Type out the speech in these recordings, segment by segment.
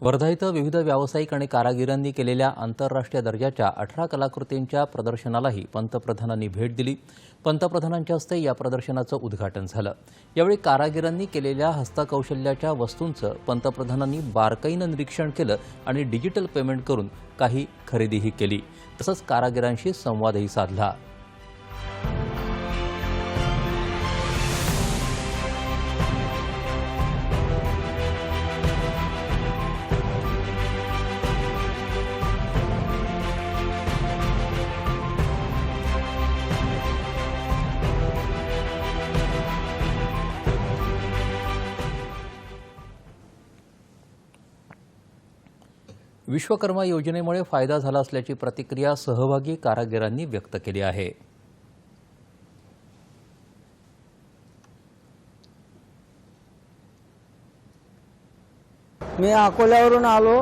वर्धा इथं विविध व्यावसायिक आणि कारागिरांनी केलेल्या आंतरराष्ट्रीय दर्जाच्या अठरा कलाकृतींच्या प्रदर्शनालाही पंतप्रधानांनी भेट दिली. पंतप्रधानांच्या हस्ते या प्रदर्शनाचं उद्घाटन झालं. यावेळी कारागिरांनी केलेल्या हस्तकौशल्याच्या वस्तूंचं पंतप्रधानांनी बारकाईनं निरीक्षण केलं आणि डिजिटल पेमेंट करून काही खरेदीही केली. तसंच कारागिरांशी संवादही साधला. विश्वकर्मा योजनेमुळे फायदा झाला असल्याची प्रतिक्रिया सहभागी कारागिरांनी व्यक्त केली आहे. मी अकोल्यावरून आलो.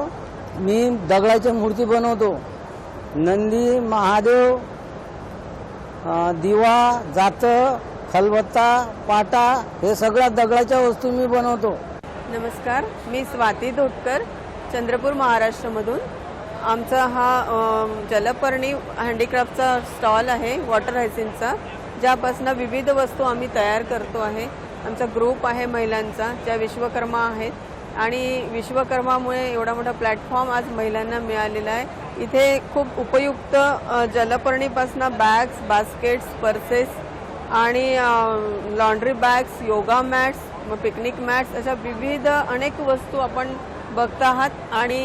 मी दगडाच्या मूर्ती बनवतो. नंदी महादेव दिवा जातं खलबत्ता पाटा हे सगळ्या दगडाच्या वस्तू मी बनवतो. नमस्कार मी स्वाती धोटकर. चंद्रपूर महाराष्ट्रमधून. आमचा हा जलपर्णी हँडीक्राफ्टचा स्टॉल आहे वॉटर हायसिनचा ज्यापासून विविध वस्तू आम्ही तयार करतो आहे. आमचा ग्रुप आहे महिलांचा ज्या विश्वकर्मा आहेत. आणि विश्वकर्मामुळे एवढा मोठा प्लॅटफॉर्म आज महिलांना मिळालेला आहे. इथे खूप उपयुक्त जलपर्णीपासून बॅग्स बास्केट्स पर्सेस आणि laundry bags yoga mats picnic mats अशा विविध अनेक वस्तू आपण बघता आहात आणि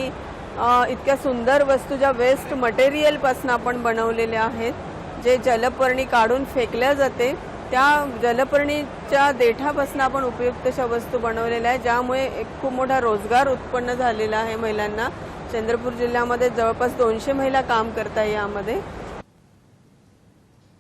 इतक्या सुंदर वस्तू ज्या वेस्ट मटेरियलपासून आपण बनवलेल्या आहेत जे जलपर्णी काढून फेकल्या जाते त्या जलपर्णीच्या देठापासून आपण उपयुक्त अशा वस्तू बनवलेल्या आहेत ज्यामुळे एक खूप मोठा रोजगार उत्पन्न झालेला आहे महिलांना. चंद्रपूर जिल्ह्यामध्ये जवळपास दोनशे महिला काम करत आहे यामध्ये.